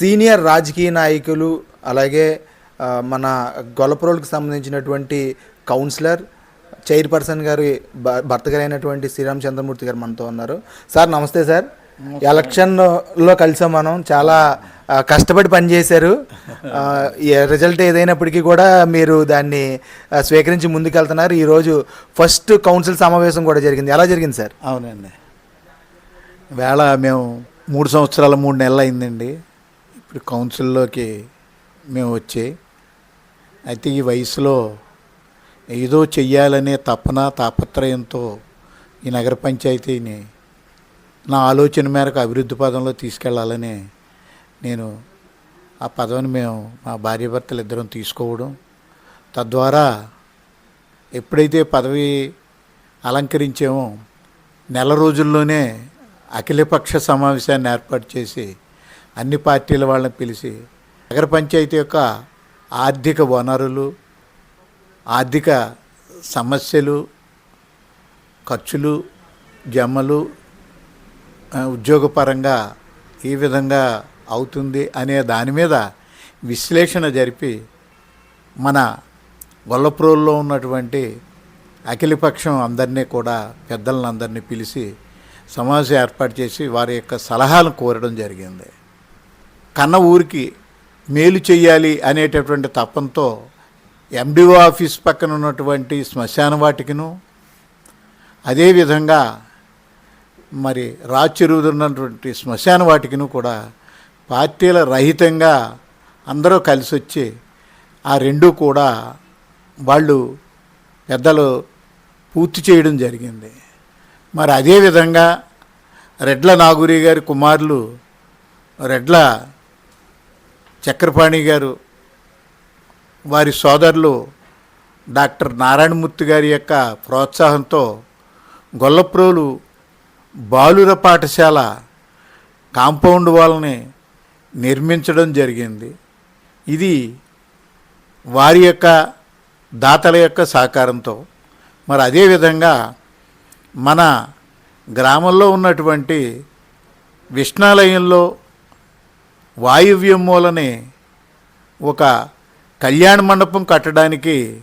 Senior రాజకీయ నాయకులు అలాగే మన గొల్లపురోలకు సంబంధించినటువంటి కౌన్సిలర్ చైర్పర్సన్ గారి భ- భర్త గారైనటువంటి శ్రీరామ్ చంద్రమూర్తి గారు మనతో ఉన్నారు. సార్ నమస్తే సార్. ఎలక్షన్లో కలిసాం మనం. చాలా కష్టపడి పనిచేశారు. రిజల్ట్ ఏదైనప్పటికీ కూడా మీరు దాన్ని స్వీకరించి ముందుకెళ్తున్నారు. ఈరోజు ఫస్ట్ కౌన్సిల్ సమావేశం కూడా జరిగింది. ఎలా జరిగింది సార్? అవునండి. వేళ మేము మూడు సంవత్సరాల మూడు నెలలు అయిందండి. ఇప్పుడు కౌన్సిల్లోకి మేము వచ్చి అయితే ఈ వయసులో ఏదో చెయ్యాలనే తపన తాపత్రయంతో ఈ నగర పంచాయతీని నా ఆలోచన మేరకు అభివృద్ధి పదంలో తీసుకెళ్ళాలని నేను ఆ పదవిని మేము మా భార్యాభర్తలు ఇద్దరం తీసుకోవడం తద్వారా ఎప్పుడైతే పదవి అలంకరించామో నెల రోజుల్లోనే అఖిలపక్ష సమావేశాన్ని ఏర్పాటు చేసి అన్ని పార్టీల వాళ్ళని పిలిచి నగర పంచాయతీ యొక్క ఆర్థిక వనరులు ఆర్థిక సమస్యలు ఖర్చులు జమలు ఉద్యోగపరంగా ఈ విధంగా అవుతుంది అనే దాని మీద విశ్లేషణ జరిపి మన వల్లప్రోల్లో ఉన్నటువంటి అఖిలపక్షం అందరినీ కూడా పెద్దలను అందరినీ పిలిచి సమావేశం ఏర్పాటు చేసి వారి యొక్క సలహాలను కోరడం జరిగింది. కన్న ఊరికి మేలు చేయాలి అనేటటువంటి తపంతో ఎండిఓ ఆఫీస్ పక్కన ఉన్నటువంటి శ్మశాన వాటికిను అదేవిధంగా మరి రాచెరువులో ఉన్నటువంటి శ్మశాన వాటికిను కూడా పార్టీల రహితంగా అందరూ కలిసి వచ్చి ఆ రెండు కూడా వాళ్ళు పెద్దలు పూర్తి చేయడం జరిగింది. మరి అదేవిధంగా రెడ్ల నాగురి గారి కుమారులు రెడ్ల చక్రపాణి గారు వారి సోదరులు డాక్టర్ నారాయణమూర్తి గారి యొక్క ప్రోత్సాహంతో గొల్లప్రోలు బాలుర పాఠశాల కాంపౌండ్ వాళ్ళని నిర్మించడం జరిగింది. ఇది వారి యొక్క దాతల యొక్క సహకారంతో. మరి అదేవిధంగా మన గ్రామంలో ఉన్నటువంటి విష్ణాలయంలో వాయువ్యం మూలనే ఒక కళ్యాణ మండపం కట్టడానికి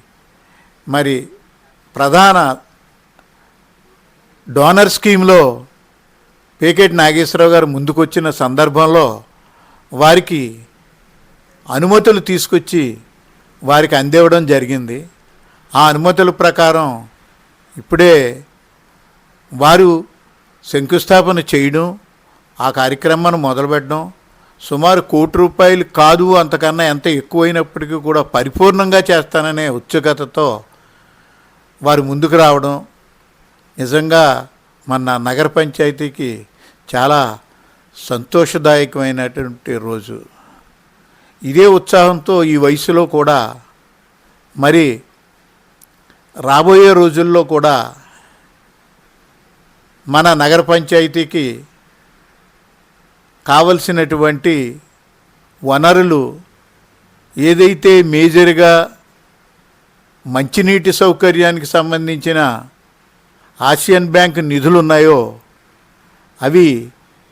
మరి ప్రధాన డోనర్ స్కీమ్లో పేకేటి నాగేశ్వరరావు గారు ముందుకొచ్చిన సందర్భంలో వారికి అనుమతులు తీసుకొచ్చి వారికి అందివ్వడం జరిగింది. ఆ అనుమతుల ప్రకారం ఇప్పుడే వారు శంకుస్థాపన చేయడం ఆ కార్యక్రమాన్ని మొదలుపెట్టడం సుమారు కోటి రూపాయలు కాదు అంతకన్నా ఎంత ఎక్కువైనప్పటికీ కూడా పరిపూర్ణంగా చేస్తాననే ఉత్సుకతతో వారు ముందుకు రావడం నిజంగా మన నగర పంచాయతీకి చాలా సంతోషదాయకమైనటువంటి రోజు. ఇదే ఉత్సాహంతో ఈ వయసులో కూడా మరి రాబోయే రోజుల్లో కూడా మన నగర పంచాయతీకి కావలసినటువంటి వనరులు ఏదైతే మేజర్గా మంచినీటి సౌకర్యానికి సంబంధించిన ఆసియన్ బ్యాంక్ నిధులు ఉన్నాయో అవి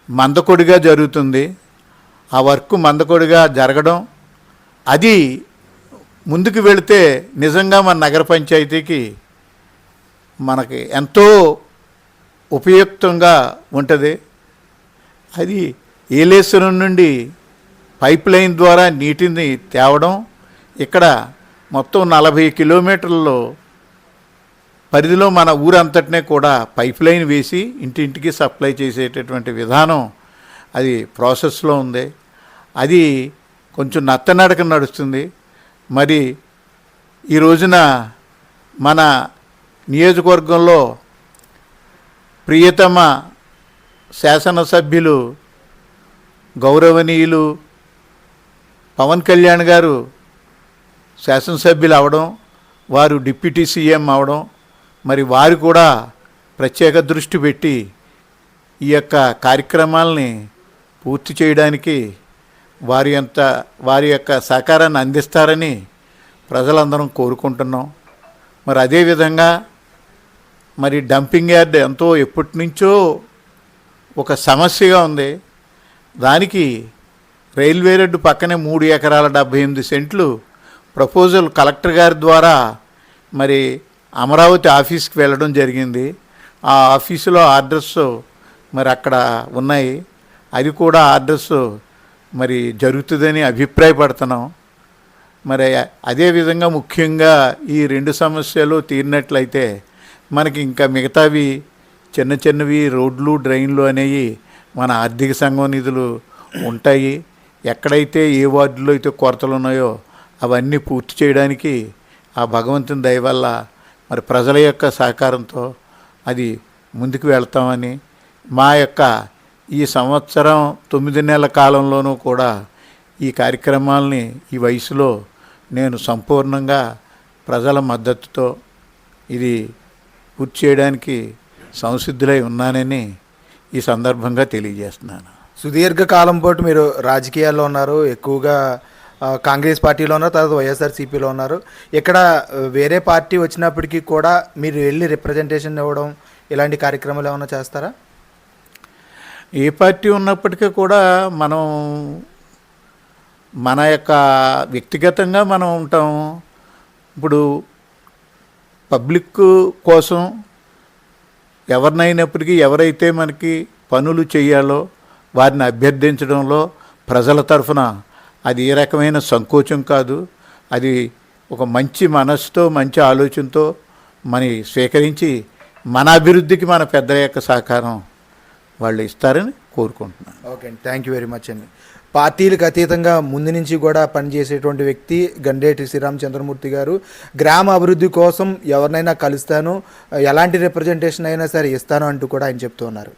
మందకొడిగా జరుగుతుంది. ఆ వర్క్ మందకొడిగా జరగడం అది ముందుకు వెళితే నిజంగా మన నగర పంచాయతీకి మనకి ఎంతో ఉపయుక్తంగా ఉంటుంది. అది ఏలేశ్వరం నుండి పైప్ లైన్ ద్వారా నీటిని తేవడం ఇక్కడ మొత్తం నలభై కిలోమీటర్లలో పరిధిలో మన ఊరంతటినే కూడా పైప్ లైన్ వేసి ఇంటింటికి సప్లై చేసేటటువంటి విధానం అది ప్రాసెస్లో ఉంది. అది కొంచెం నత్తనడక నడుస్తుంది. మరి ఈ రోజున మన నియోజకవర్గంలో ప్రియతమ శాసనసభ్యులు గౌరవనీయులు పవన్ కళ్యాణ్ గారు శాసనసభ్యులు అవడం వారు డిప్యూటీ సీఎం అవడం మరి వారు కూడా ప్రత్యేక దృష్టి పెట్టి ఈ యొక్క కార్యక్రమాలని పూర్తి చేయడానికి వారి అంత వారి యొక్క సహకారాన్ని అందిస్తారని ప్రజలందరం కోరుకుంటున్నాం. మరి అదేవిధంగా మరి డంపింగ్ యార్డ్ ఎంతో ఎప్పటి నుంచో ఒక సమస్యగా ఉంది. దానికి రైల్వే రోడ్డు పక్కనే మూడు ఎకరాల డెబ్భై ఎనిమిది సెంట్లు ప్రపోజల్ కలెక్టర్ గారి ద్వారా మరి అమరావతి ఆఫీస్కి వెళ్ళడం జరిగింది. ఆ ఆఫీసులో ఆర్డర్స్ మరి అక్కడ ఉన్నాయి. అది కూడా ఆర్డర్స్ మరి జరుగుతుందని అభిప్రాయపడుతున్నాం. మరి అదేవిధంగా ముఖ్యంగా ఈ రెండు సమస్యలు తీరినట్లయితే మనకి ఇంకా మిగతావి చిన్న చిన్నవి రోడ్లు డ్రైన్లు అనేవి మన ఆర్థిక సంఘం నిధులు ఉంటాయి. ఎక్కడైతే ఏ వార్డులో అయితే కొరతలు ఉన్నాయో అవన్నీ పూర్తి చేయడానికి ఆ భగవంతుని దయ వల్ల మరి ప్రజల యొక్క సహకారంతో అది ముందుకు వెళ్తామని మా యొక్క ఈ సంవత్సరం తొమ్మిది నెలల కాలంలోనూ కూడా ఈ కార్యక్రమాల్ని ఈ వయసులో నేను సంపూర్ణంగా ప్రజల మద్దతుతో ఇది పూర్తి చేయడానికి సంసిద్ధులై ఉన్నానని ఈ సందర్భంగా తెలియజేస్తున్నాను. సుదీర్ఘ కాలం పాటు మీరు రాజకీయాల్లో ఉన్నారు ఎక్కువగా కాంగ్రెస్ పార్టీలో ఉన్నారు తర్వాత వైఎస్ఆర్సీపీలో ఉన్నారు. ఇక్కడ వేరే పార్టీ వచ్చినప్పటికీ కూడా మీరు వెళ్ళి రిప్రజెంటేషన్ ఇవ్వడం ఇలాంటి కార్యక్రమాలు ఏమైనా చేస్తారా? ఏ పార్టీ ఉన్నప్పటికీ కూడా మనం మన యొక్క వ్యక్తిగతంగా మనం ఉంటాం. ఇప్పుడు పబ్లిక్ కోసం ఎవరినైనప్పటికీ ఎవరైతే మనకి పనులు చేయాలో వారిని అభ్యర్థించడంలో ప్రజల తరఫున అది ఏ రకమైన సంకోచం కాదు. అది ఒక మంచి మనసుతో మంచి ఆలోచనతో మని స్వీకరించి మన అభివృద్ధికి మన పెద్దల యొక్క సహకారం వాళ్ళు ఇస్తారని కోరుకుంటున్నాను. ఓకే అండి. థ్యాంక్ యూ వెరీ మచ్ అండి. పార్టీలకు అతీతంగా ముందు నుంచి కూడా పనిచేసేటువంటి వ్యక్తి గండేటి శ్రీరామ్ చంద్రమూర్తి గారు. గ్రామ అభివృద్ధి కోసం ఎవరినైనా కలుస్తాను ఎలాంటి రిప్రజెంటేషన్ అయినా సరే ఇస్తాను అంటూ కూడా ఆయన చెప్తూ ఉన్నారు.